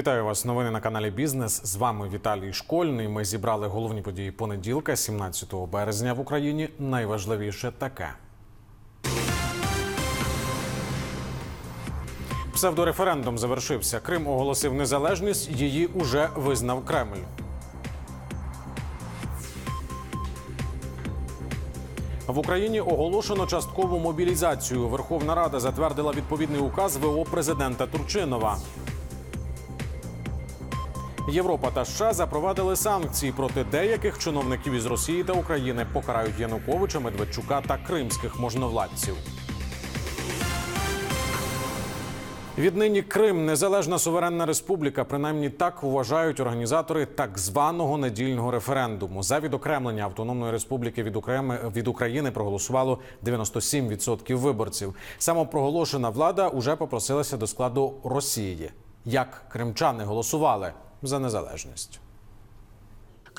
Вітаю вас. Новини на каналі Бізнес. З вами Віталій Школьний. Ми зібрали головні події понеділка, 17 березня в Україні. Найважливіше таке. Псевдореферендум завершився. Крим оголосив незалежність. Її уже визнав Кремль. В Україні оголошено часткову мобілізацію. Верховна Рада затвердила відповідний указ ВО президента Турчинова. Європа та США запровадили санкції проти деяких чиновників із Росії та України. Покарають Януковича, Медведчука та кримських можновладців. Віднині Крим незалежна суверенна республіка. Принаймні так вважають організатори так званого недільного референдуму. За відокремлення автономної республіки від України, від України проголосувало 97% виборців. Самопроголошена влада уже попросилася до складу Росії. Як кримчани голосували за незалежність?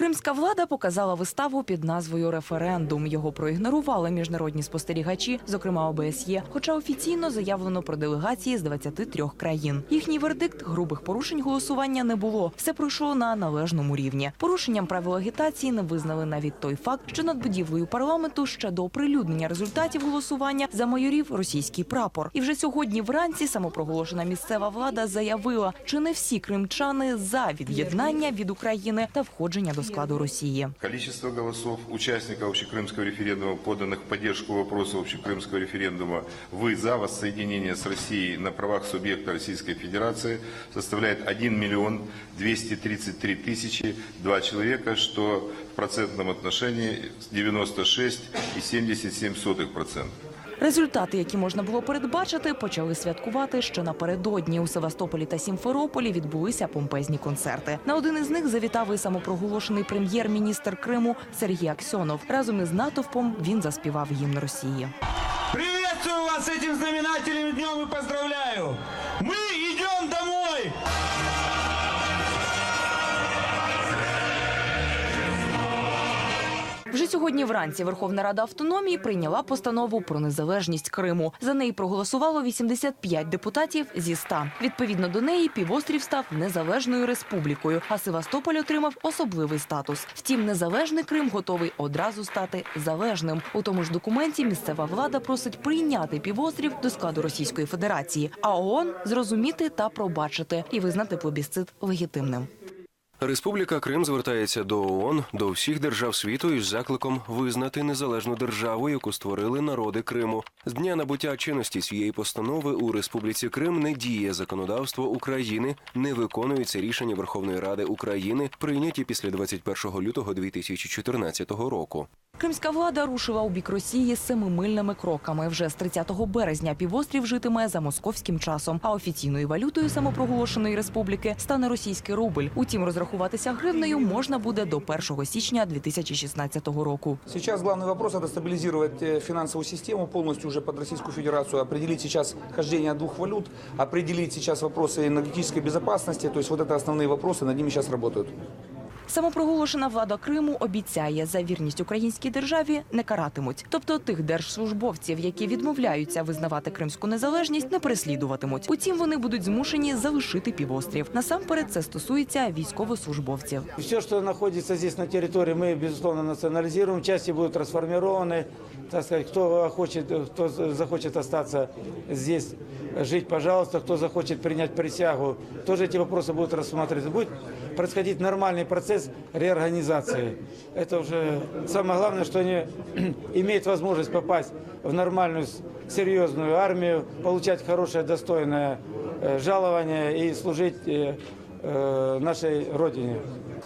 Кримська влада показала виставу під назвою Референдум. Його проігнорували міжнародні спостерігачі, зокрема ОБСЄ. Хоча офіційно заявлено про делегації з 23 країн. Їхній вердикт грубих порушень голосування не було. Все пройшло на належному рівні. Порушенням правил агітації не визнали навіть той факт, що над будівлею парламенту ще до оприлюднення результатів голосування замайорів російський прапор. І вже сьогодні вранці самопроголошена місцева влада заявила, чи не всі кримчани за від'єднання від України та входження до складу России. Количество голосов участников общекримського референдума, поданных в підтримку вопросу общекримського референдума вы за воссоединение с Россией на правах субъекта Российской Федерации, составляет 1 мільйон 233 тисячі 2 чоловіка, що в процентном отношении 96,77%. Результати, які можна було передбачити, почали святкувати ще напередодні. У Севастополі та Сімферополі відбулися помпезні концерти. На один із них завітав і самопроголошений прем'єр-міністр Криму Сергій Аксьонов. Разом із натовпом він заспівав гімн Росії. Приветствую вас с этим знаменательным днем и поздравляю! Мы Вже сьогодні вранці Верховна Рада автономії прийняла постанову про незалежність Криму. За неї проголосувало 85 депутатів зі 100. Відповідно до неї півострів став незалежною республікою, а Севастополь отримав особливий статус. Втім, незалежний Крим готовий одразу стати залежним. У тому ж документі місцева влада просить прийняти півострів до складу Російської Федерації, а ООН зрозуміти та пробачити і визнати плебісцит легітимним. Республіка Крим звертається до ООН, до всіх держав світу із закликом визнати незалежну державу, яку створили народи Криму. З дня набуття чинності цієї постанови у Республіці Крим не діє законодавство України, не виконується рішення Верховної Ради України, прийняті після 21 лютого 2014 року. Кримська влада рушила у бік Росії семимильними кроками. Вже з 30 березня півострів житиме за московським часом. А офіційною валютою самопроголошеної республіки стане російський рубль. Утім, розрахуватися гривнею можна буде до 1 січня 2016 року. Сейчас главный вопрос – это стабилизировать э, финансовую систему полностью уже под Российскую Федерацию, определить сейчас хождение двух валют, определить сейчас вопросы энергетической безопасности. То есть вот это основные вопросы, над ними сейчас работают. Самопроголошена влада Криму обіцяє за вірність українській державі не каратимуть. Тобто тих держслужбовців, які відмовляються визнавати кримську незалежність, не переслідуватимуть. Утім, вони будуть змушені залишити півострів. Насамперед це стосується військовослужбовців. Все, что находится здесь на территории, мы, безусловно, национализируем. Части будут трансформированы. Так сказать, кто хочет, кто захочет остаться здесь жить, пожалуйста. Кто захочет принять присягу, тоже эти вопросы будут рассматриваться. Будет происходить нормальный процесс реорганизации. Это уже самое главное, что они имеют возможность попасть в нормальную, серьезную армию, получать хорошее, достойное э, жалование и служить э, э, нашей родине.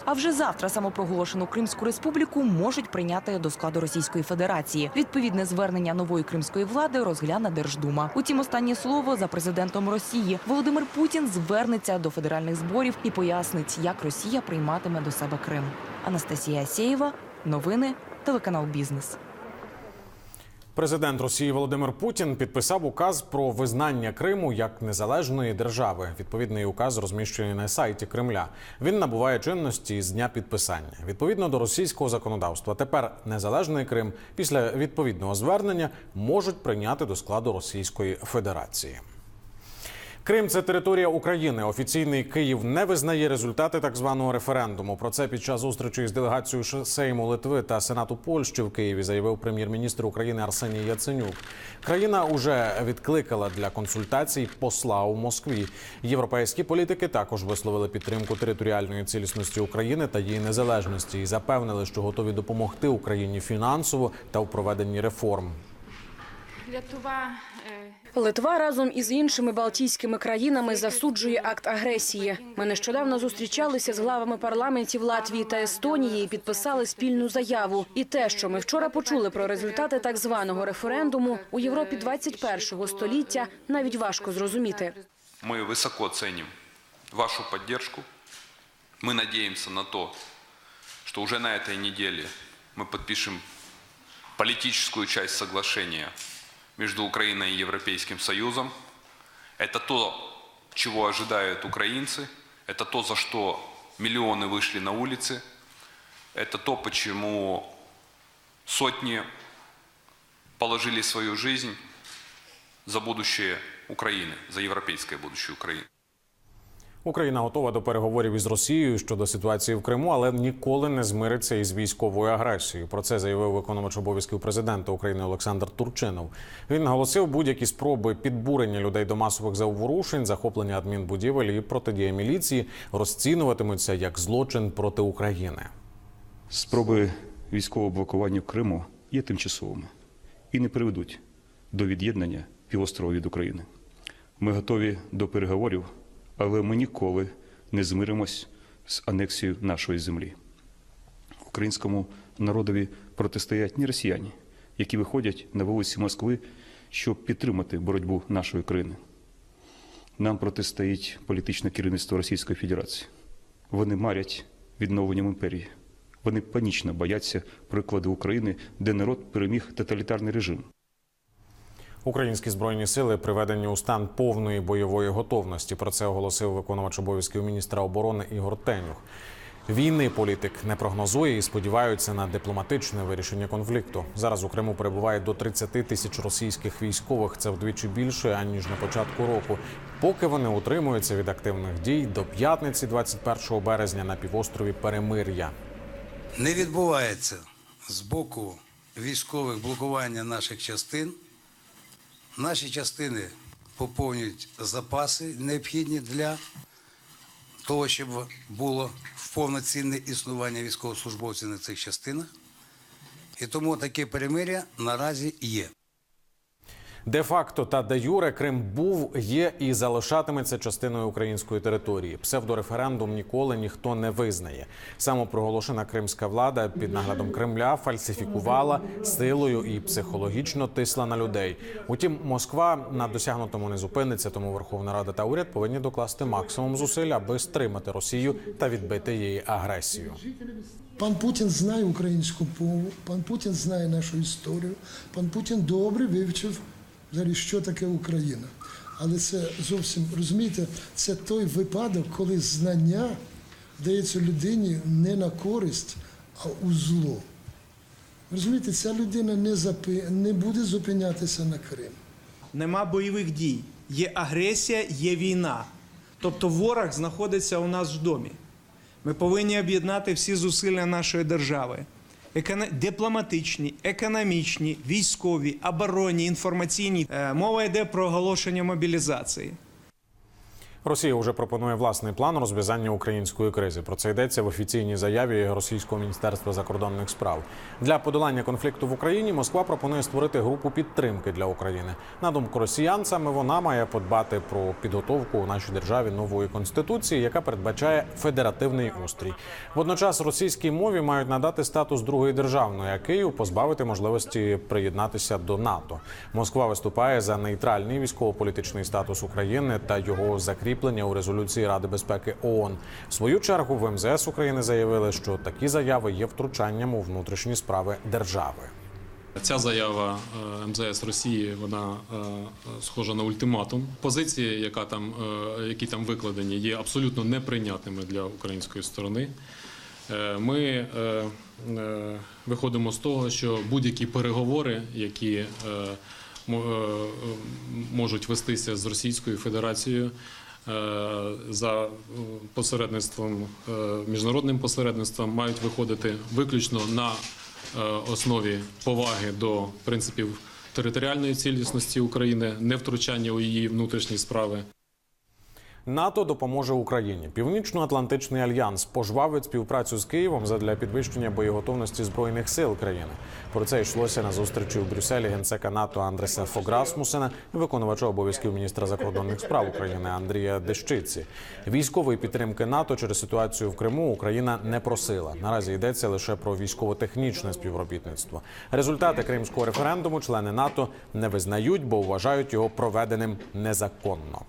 А вже завтра самопроголошену Кримську республіку можуть прийняти до складу Російської Федерації. Відповідне звернення нової кримської влади розгляне Держдума. Утім, останнє слово за президентом Росії Володимир Путін звернеться до федеральних зборів і пояснить, як Росія прийматиме до себе Крим. Анастасія Асєєва, новини, телеканал Бізнес. Президент Росії Володимир Путін підписав указ про визнання Криму як незалежної держави. Відповідний указ розміщений на сайті Кремля. Він набуває чинності з дня підписання. Відповідно до російського законодавства, тепер незалежний Крим після відповідного звернення можуть прийняти до складу Російської Федерації. Крим це територія України. Офіційний Київ не визнає результати так званого референдуму. Про це під час зустрічі з делегацією Сейму Литви та Сенату Польщі в Києві заявив прем'єр-міністр України Арсеній Яценюк. Країна уже відкликала для консультацій посла у Москві. Європейські політики також висловили підтримку територіальної цілісності України та її незалежності і запевнили, що готові допомогти Україні фінансово та у проведенні реформ. Литва е, Литва разом із іншими балтійськими країнами засуджує акт агресії. Ми нещодавно зустрічалися з главами парламентів Латвії та Естонії і підписали спільну заяву. І те, що ми вчора почули про результати так званого референдуму у Європі 21-го століття, навіть важко зрозуміти. Мы высоко ценим вашу поддержку. Мы надеемся на то, что уже на этой неделе мы подпишем политическую часть соглашения Между Украиной и Европейским Союзом. Это то, чего ожидают украинцы. Это то, за что миллионы вышли на улицы. Это то, почему сотни положили свою жизнь за будущее Украины, за европейское будущее Украины. Україна готова до переговорів із Росією щодо ситуації в Криму, але ніколи не змириться із військовою агресією. Про це заявив виконувач обов'язків президента України Олександр Турчинов. Він наголосив будь-які спроби підбурення людей до масових заворушень, захоплення адмінбудівель і протидія міліції розцінюватимуться як злочин проти України. Спроби військового блокування Криму є тимчасовими і не приведуть до від'єднання півострова від України. Ми готові до переговорів, але ми ніколи не змиримось з анексією нашої землі. Українському народові протистоять не росіяни, які виходять на вулиці Москви, щоб підтримати боротьбу нашої країни. Нам протистоїть політичне керівництво Російської Федерації. Вони марять відновленням імперії. Вони панічно бояться прикладу України, де народ переміг тоталітарний режим. Українські збройні сили приведені у стан повної бойової готовності. Про це оголосив виконувач обов'язків міністра оборони Ігор Тенюх. Війни політик не прогнозує і сподіваються на дипломатичне вирішення конфлікту. Зараз у Криму перебуває до 30 тисяч російських військових. Це вдвічі більше аніж на початку року. Поки вони утримуються від активних дій до п'ятниці, 21 березня, на півострові Перемир'я. не відбувається з боку військових блокування наших частин. Наші частини поповнюють запаси, необхідні для того, щоб було повноцінне існування військовослужбовців на цих частинах. І тому таке перемиря наразі є. Де-факто та де юре Крим був, є і залишатиметься частиною української території. Псевдореферендум ніколи ніхто не визнає. Самопроголошена кримська влада під наглядом Кремля фальсифікувала силою і психологічно тисла на людей. Утім, Москва на досягнутому не зупиниться, тому Верховна Рада та уряд повинні докласти максимум зусиль, аби стримати Росію та відбити її агресію. Пан Путін знає українську мову, пан Путін знає нашу історію, пан Путін добре вивчив взагалі, що таке Україна. Але це зовсім розумієте, це той випадок, коли знання дається людині не на користь, а у зло. Розумієте, ця людина не, запи... не буде зупинятися на Крим. Нема бойових дій. Є агресія, є війна. Тобто ворог знаходиться у нас в домі. Ми повинні об'єднати всі зусилля нашої держави. Дипломатичні, економічні, військові, оборонні, інформаційні. Е, Мова йде про оголошення мобілізації. Росія вже пропонує власний план розв'язання української кризи. Про це йдеться в офіційній заяві Російського міністерства закордонних справ. Для подолання конфлікту в Україні Москва пропонує створити групу підтримки для України. На думку росіян, саме вона має подбати про підготовку у нашій державі нової конституції, яка передбачає федеративний устрій. Водночас російській мові мають надати статус другої державної, а Київ позбавити можливості приєднатися до НАТО. Москва виступає за нейтральний військово-політичний статус України та його закріплення у резолюції Ради безпеки ООН. В свою чергу в МЗС України заявили, що такі заяви є втручанням у внутрішні справи держави. Ця заява е, МЗС Росії вона е, схожа на ультиматум. Позиції, яка там, е, які там викладені, є абсолютно неприйнятними для української сторони. Ми виходимо з того, що будь-які переговори, які мо- можуть вестися з Російською Федерацією за е, посередництвом, е, міжнародним посередництвом, мають виходити виключно на е, основі поваги до принципів територіальної цілісності України, невтручання у її внутрішні справи. НАТО допоможе Україні. Північно-Атлантичний альянс пожвавить співпрацю з Києвом задля підвищення боєготовності збройних сил країни. Про це йшлося на зустрічі у Брюсселі генсека НАТО Андреса Фограсмусена і виконувача обов'язків міністра закордонних справ України Андрія Дещиці. Військової підтримки НАТО через ситуацію в Криму Україна не просила. Наразі йдеться лише про військово-технічне співробітництво. Результати кримського референдуму члени НАТО не визнають, бо вважають його проведеним незаконно.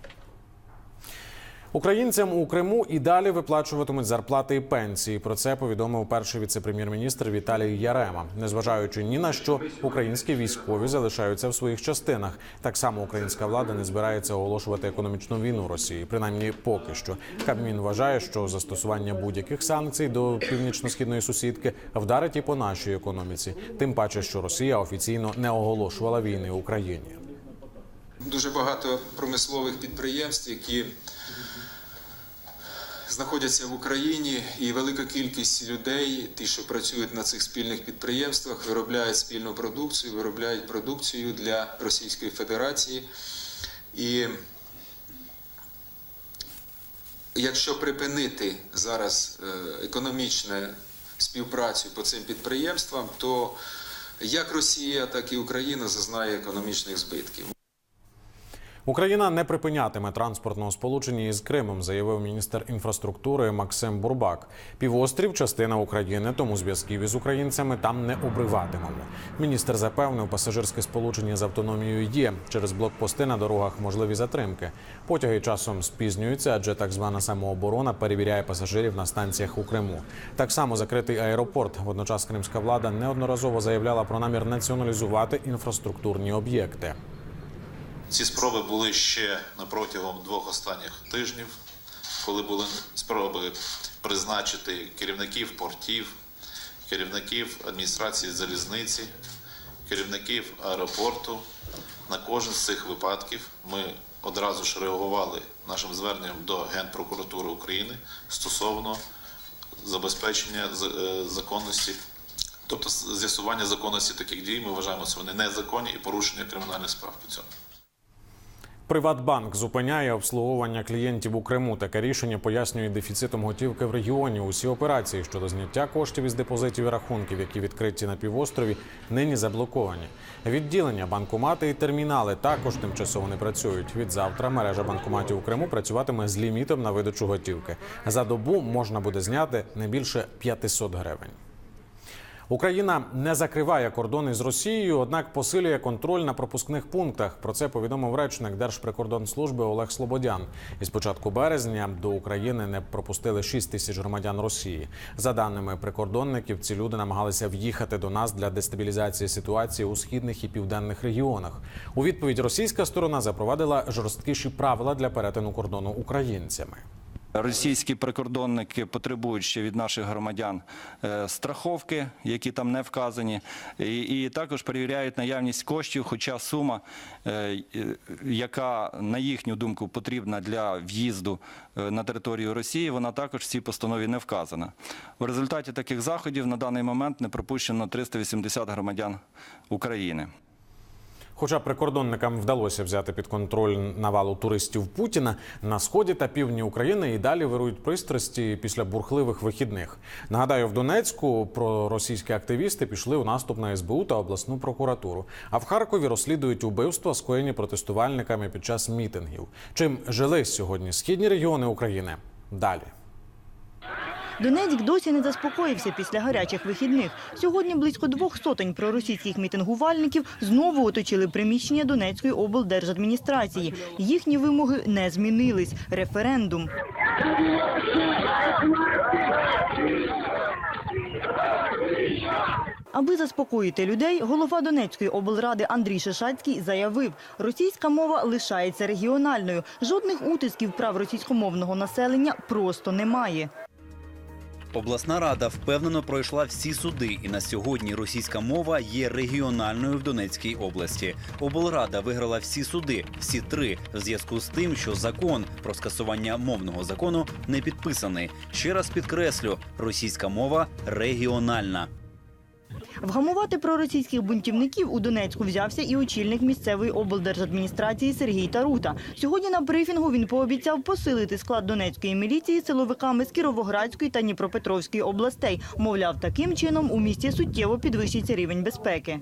Українцям у Криму і далі виплачуватимуть зарплати і пенсії. Про це повідомив перший віце-прем'єр-міністр Віталій Ярема. Незважаючи ні на що, українські військові залишаються в своїх частинах. Так само українська влада не збирається оголошувати економічну війну Росії, принаймні поки що. Кабмін вважає, що застосування будь-яких санкцій до північно-східної сусідки вдарить і по нашій економіці. Тим паче, що Росія офіційно не оголошувала війни Україні. Дуже багато промислових підприємств, які знаходяться в Україні, і велика кількість людей, ті, що працюють на цих спільних підприємствах, виробляють спільну продукцію, виробляють продукцію для Російської Федерації. І якщо припинити зараз е, економічну співпрацю по цим підприємствам, то як Росія, так і Україна зазнає економічних збитків. Україна не припинятиме транспортного сполучення із Кримом, заявив міністр інфраструктури Максим Бурбак. Півострів частина України, тому зв'язків із українцями там не обриватимемо. Міністр запевнив, пасажирське сполучення з автономією є. Через блокпости на дорогах можливі затримки. Потяги часом спізнюються, адже так звана самооборона перевіряє пасажирів на станціях у Криму. Так само закритий аеропорт. Водночас кримська влада неодноразово заявляла про намір націоналізувати інфраструктурні об'єкти. Ці спроби були ще протягом двох останніх тижнів, коли були спроби призначити керівників портів, керівників адміністрації залізниці, керівників аеропорту. На кожен з цих випадків ми одразу ж реагували нашим зверненням до Генпрокуратури України стосовно забезпечення е, законності, тобто з'ясування законності таких дій. Ми вважаємо, що вони незаконні і порушення кримінальних справ по цьому. Приватбанк зупиняє обслуговування клієнтів у Криму. Таке рішення пояснює дефіцитом готівки в регіоні. Усі операції щодо зняття коштів із депозитів і рахунків, які відкриті на півострові, нині заблоковані. Відділення, банкомати і термінали також тимчасово не працюють. Від завтра мережа банкоматів у Криму працюватиме з лімітом на видачу готівки. За добу можна буде зняти не більше 500 гривень. Україна не закриває кордони з Росією, однак посилює контроль на пропускних пунктах. Про це повідомив речник Держприкордонслужби Олег Слободян. Із початку березня до України не пропустили 6 тисяч громадян Росії. За даними прикордонників, ці люди намагалися в'їхати до нас для дестабілізації ситуації у східних і південних регіонах. У відповідь російська сторона запровадила жорсткіші правила для перетину кордону українцями. Російські прикордонники потребують ще від наших громадян е, страховки, які там не вказані, і, також перевіряють наявність коштів, хоча сума, е, яка на їхню думку потрібна для в'їзду е, на територію Росії, вона також в цій постанові не вказана. В результаті таких заходів на даний момент не пропущено 380 громадян України. Хоча прикордонникам вдалося взяти під контроль навалу туристів Путіна на сході та півдні України і далі вирують пристрасті після бурхливих вихідних. Нагадаю, в Донецьку проросійські активісти пішли у наступ на СБУ та обласну прокуратуру. А в Харкові розслідують убивства, скоєні протестувальниками під час мітингів. Чим жили сьогодні східні регіони України? Далі. Донецьк досі не заспокоївся після гарячих вихідних. Сьогодні близько двох сотень проросійських мітингувальників знову оточили приміщення Донецької облдержадміністрації. Їхні вимоги не змінились. Референдум. Аби заспокоїти людей, голова Донецької облради Андрій Шишацький заявив, російська мова лишається регіональною. Жодних утисків прав російськомовного населення просто немає. Обласна рада впевнено пройшла всі суди, і на сьогодні російська мова є регіональною в Донецькій області. облрада виграла всі суди, всі три, в зв'язку з тим, що закон про скасування мовного закону не підписаний. Ще раз підкреслю: російська мова регіональна. Вгамувати проросійських бунтівників у Донецьку взявся і очільник місцевої облдержадміністрації Сергій Тарута. Сьогодні на брифінгу він пообіцяв посилити склад донецької міліції силовиками з Кіровоградської та Дніпропетровської областей. Мовляв, таким чином у місті суттєво підвищиться рівень безпеки.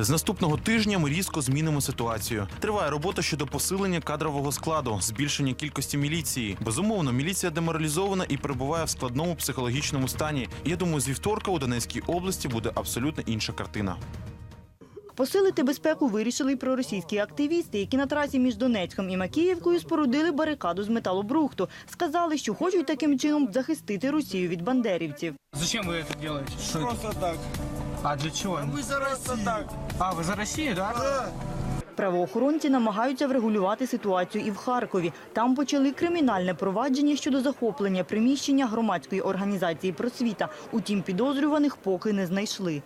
З наступного тижня ми різко змінимо ситуацію. Триває робота щодо посилення кадрового складу, збільшення кількості міліції. Безумовно, міліція деморалізована і перебуває в складному психологічному стані. Я думаю, з вівторка у Донецькій області буде абсолютно інша картина. Посилити безпеку вирішили й проросійські активісти, які на трасі між Донецьком і Макіївкою спорудили барикаду з металобрухту. Сказали, що хочуть таким чином захистити Росію від бандерівців. Зачем вы это делаете? Просто так. А для чого? Ми за Росію. так. А, ви за Россию, да? Правоохоронці намагаються врегулювати ситуацію і в Харкові. Там почали кримінальне провадження щодо захоплення приміщення громадської організації просвіта. Утім, підозрюваних поки не знайшли.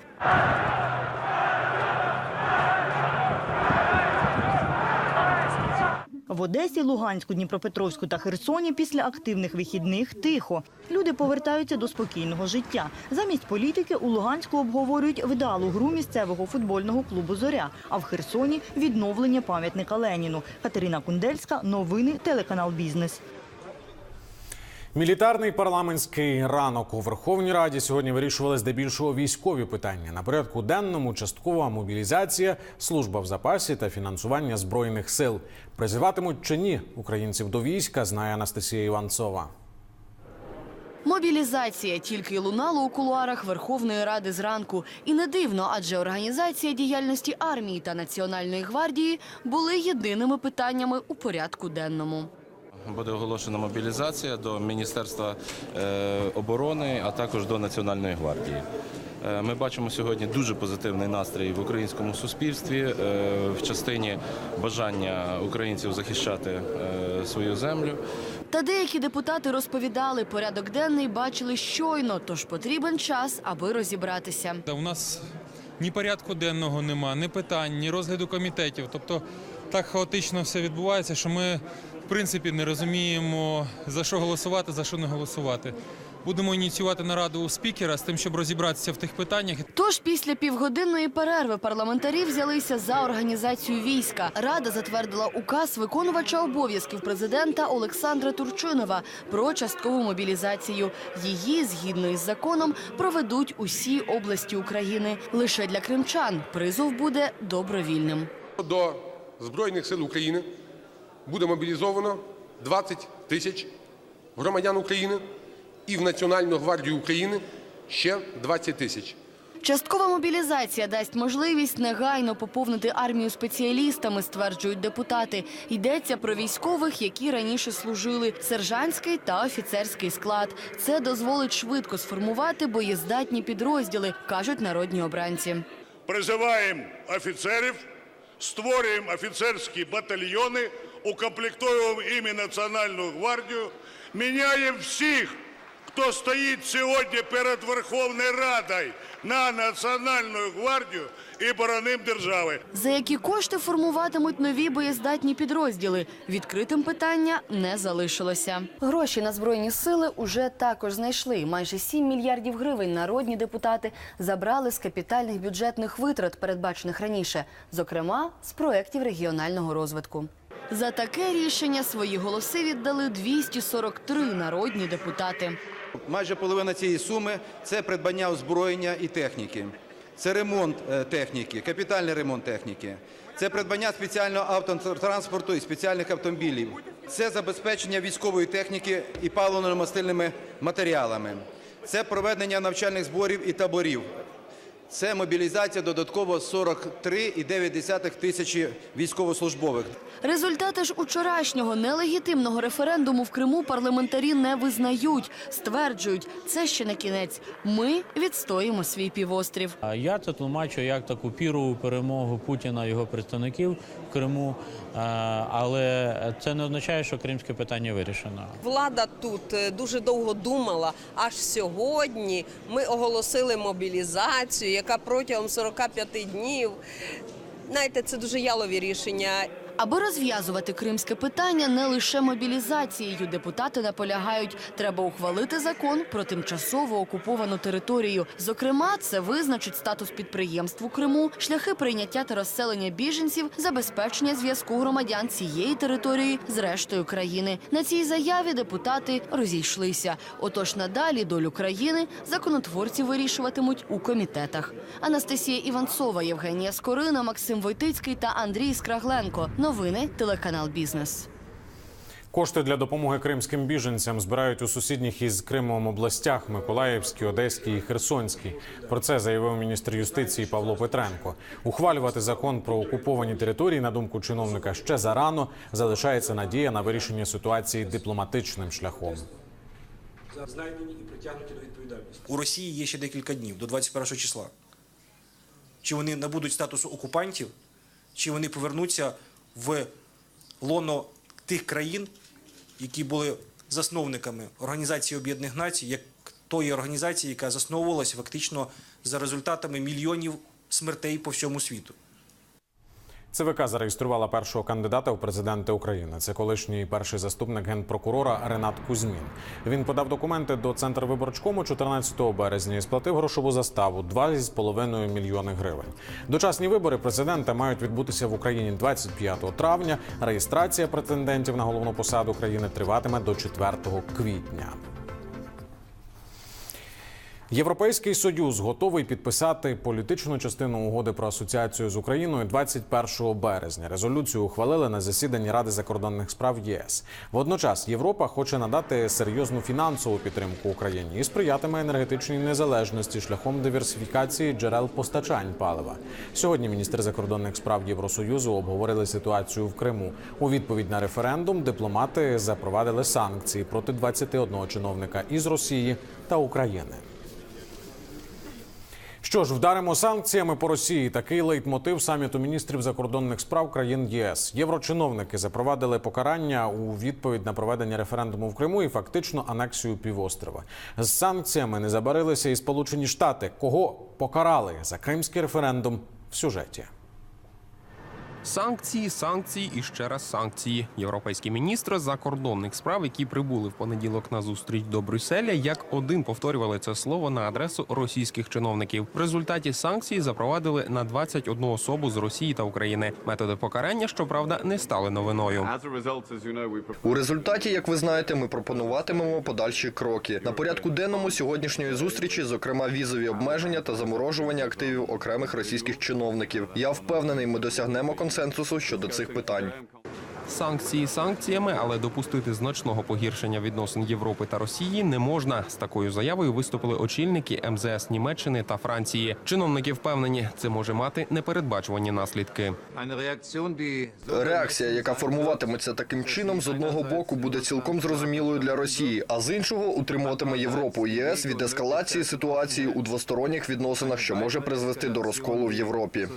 Одесі, Луганську, Дніпропетровську та Херсоні після активних вихідних тихо. Люди повертаються до спокійного життя. Замість політики у Луганську обговорюють вдалу гру місцевого футбольного клубу Зоря. А в Херсоні відновлення пам'ятника Леніну. Катерина Кундельська, новини, телеканал Бізнес. Мілітарний парламентський ранок у Верховній Раді сьогодні вирішували здебільшого військові питання. На порядку денному часткова мобілізація, служба в запасі та фінансування збройних сил. Призиватимуть чи ні українців до війська, знає Анастасія Іванцова. Мобілізація тільки лунала у кулуарах Верховної Ради зранку. І не дивно, адже організація діяльності армії та Національної гвардії були єдиними питаннями у порядку денному. Буде оголошена мобілізація до Міністерства е, оборони, а також до Національної гвардії. Е, Ми бачимо сьогодні дуже позитивний настрій в українському суспільстві е, в частині бажання українців захищати свою землю. Та деякі депутати розповідали, порядок денний бачили щойно, тож потрібен час, аби розібратися. Та у нас ні порядку денного нема, ні питань, ні розгляду комітетів. Тобто так хаотично все відбувається, що ми принципі не розуміємо за що голосувати, за що не голосувати. Будемо ініціювати нараду у спікера з тим, щоб розібратися в тих питаннях. Тож після півгодинної перерви парламентарі взялися за організацію війська. Рада затвердила указ виконувача обов'язків президента Олександра Турчинова про часткову мобілізацію. Її, згідно із законом, проведуть усі області України. Лише для кримчан призов буде добровільним. До Збройних сил України буде мобілізовано 20 тисяч громадян України і в Національну гвардію України ще 20 тисяч. Часткова мобілізація дасть можливість негайно поповнити армію спеціалістами, стверджують депутати. Йдеться про військових, які раніше служили сержантський та офіцерський склад. Це дозволить швидко сформувати боєздатні підрозділи, кажуть народні обранці. Призиваємо офіцерів, створюємо офіцерські батальйони, укомплектуємо іми Національну гвардію, міняємо всіх, хто стоїть сьогодні перед Верховною Радою на Національну гвардію і бороним держави. За які кошти формуватимуть нові боєздатні підрозділи? Відкритим питання не залишилося. Гроші на збройні сили уже також знайшли. Майже 7 мільярдів гривень народні депутати забрали з капітальних бюджетних витрат, передбачених раніше, зокрема з проєктів регіонального розвитку. За таке рішення свої голоси віддали 243 народні депутати. Майже половина цієї суми це придбання озброєння і техніки. Це ремонт е, техніки, капітальний ремонт техніки. Це придбання спеціального автотранспорту і спеціальних автомобілів. Це забезпечення військової техніки і паливно-мастильними матеріалами. Це проведення навчальних зборів і таборів. Це мобілізація додатково 43,9 тисячі військовослужбових. Результати ж учорашнього нелегітимного референдуму в Криму парламентарі не визнають. Стверджують, це ще не кінець. Ми відстоїмо свій півострів. Я це тлумачу як таку пірову перемогу Путіна і його представників в Криму, Е, але це не означає, що кримське питання вирішено. Влада тут е, дуже довго думала. Аж сьогодні ми оголосили мобілізацію, яка протягом 45 днів. Знаєте, це дуже ялові рішення. Аби розв'язувати кримське питання не лише мобілізацією, депутати наполягають, треба ухвалити закон про тимчасово окуповану територію. Зокрема, це визначить статус підприємств у Криму, шляхи прийняття та розселення біженців, забезпечення зв'язку громадян цієї території з рештою країни. На цій заяві депутати розійшлися. Отож, надалі долю країни законотворці вирішуватимуть у комітетах. Анастасія Іванцова, Євгенія Скорина, Максим Войтицький та Андрій Скрагленко. Новини телеканал Бізнес. Кошти для допомоги кримським біженцям збирають у сусідніх із Кримом областях Миколаївській, Одеській і Херсонській. Про це заявив міністр юстиції Павло Петренко. Ухвалювати закон про окуповані території, на думку чиновника, ще зарано залишається надія на вирішення ситуації дипломатичним шляхом. знайдені і притягнуті до відповідальності. У Росії є ще декілька днів до 21 числа. Чи вони набудуть статусу окупантів, чи вони повернуться в лоно тих країн, які були засновниками Організації Об'єднаних Націй, як тої організації, яка засновувалася фактично за результатами мільйонів смертей по всьому світу. ЦВК зареєструвала першого кандидата у президенти України. Це колишній перший заступник генпрокурора Ренат Кузьмін. Він подав документи до центру виборчкому 14 березня і сплатив грошову заставу 2,5 мільйони гривень. Дочасні вибори президента мають відбутися в Україні 25 травня. Реєстрація претендентів на головну посаду країни триватиме до 4 квітня. Європейський союз готовий підписати політичну частину угоди про асоціацію з Україною 21 березня. Резолюцію ухвалили на засіданні Ради закордонних справ ЄС. Водночас Європа хоче надати серйозну фінансову підтримку Україні і сприятиме енергетичній незалежності шляхом диверсифікації джерел постачань палива. Сьогодні міністри закордонних справ Євросоюзу обговорили ситуацію в Криму. У відповідь на референдум дипломати запровадили санкції проти 21 чиновника із Росії та України. Що ж, вдаримо санкціями по Росії. Такий лейтмотив саміту міністрів закордонних справ країн ЄС. Єврочиновники запровадили покарання у відповідь на проведення референдуму в Криму і фактично анексію півострова. З санкціями не забарилися і Сполучені Штати. Кого покарали за кримський референдум в сюжеті? Санкції, санкції і ще раз санкції. Європейські міністри закордонних справ, які прибули в понеділок на зустріч до Брюсселя, як один повторювали це слово на адресу російських чиновників. В результаті санкції запровадили на 21 особу з Росії та України. Методи покарання, щоправда, не стали новиною. У результаті, як ви знаєте, ми пропонуватимемо подальші кроки. На порядку денному сьогоднішньої зустрічі, зокрема, візові обмеження та заморожування активів окремих російських чиновників. Я впевнений, ми досягнемо консенсусу щодо цих питань. Санкції санкціями, але допустити значного погіршення відносин Європи та Росії не можна. З такою заявою виступили очільники МЗС Німеччини та Франції. Чиновники впевнені, це може мати непередбачувані наслідки. Реакція, яка формуватиметься таким чином, з одного боку буде цілком зрозумілою для Росії, а з іншого утримуватиме Європу ЄС від ескалації ситуації у двосторонніх відносинах, що може призвести до розколу в Європі.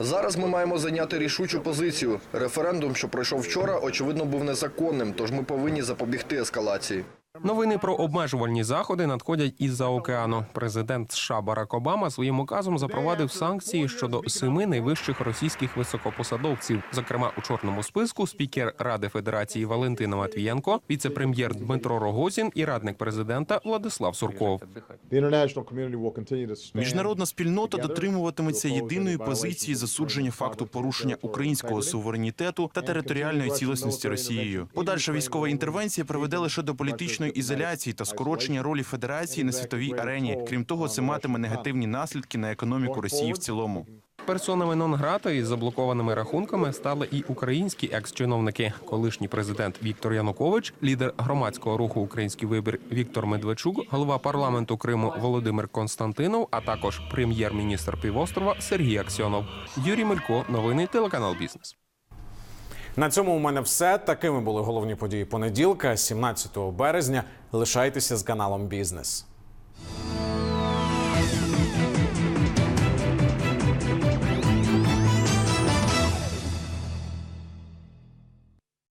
Зараз ми маємо зайняти рішучу позицію. Референдум, що пройшов вчора, очевидно, був незаконним, тож ми повинні запобігти ескалації. Новини про обмежувальні заходи надходять із-за океану. Президент США Барак Обама своїм указом запровадив санкції щодо семи найвищих російських високопосадовців. Зокрема, у чорному списку спікер Ради Федерації Валентина Матвієнко, віце-прем'єр Дмитро Рогозін і радник президента Владислав Сурков. Міжнародна спільнота дотримуватиметься єдиної позиції засудження факту порушення українського суверенітету та територіальної цілісності Росією. Подальша військова інтервенція приведе лише до політичної ізоляції та скорочення ролі Федерації на світовій арені. Крім того, це матиме негативні наслідки на економіку Росії в цілому. персонами нон-грата із заблокованими рахунками стали і українські екс-чиновники. Колишній президент Віктор Янукович, лідер громадського руху Український вибір Віктор Медведчук, голова парламенту Криму Володимир Константинов, а також прем'єр-міністр півострова Сергій Аксьонов. Юрій Мелько, новини телеканал Бізнес. На цьому у мене все. Такими були головні події понеділка, 17 березня. Лишайтеся з каналом Бізнес.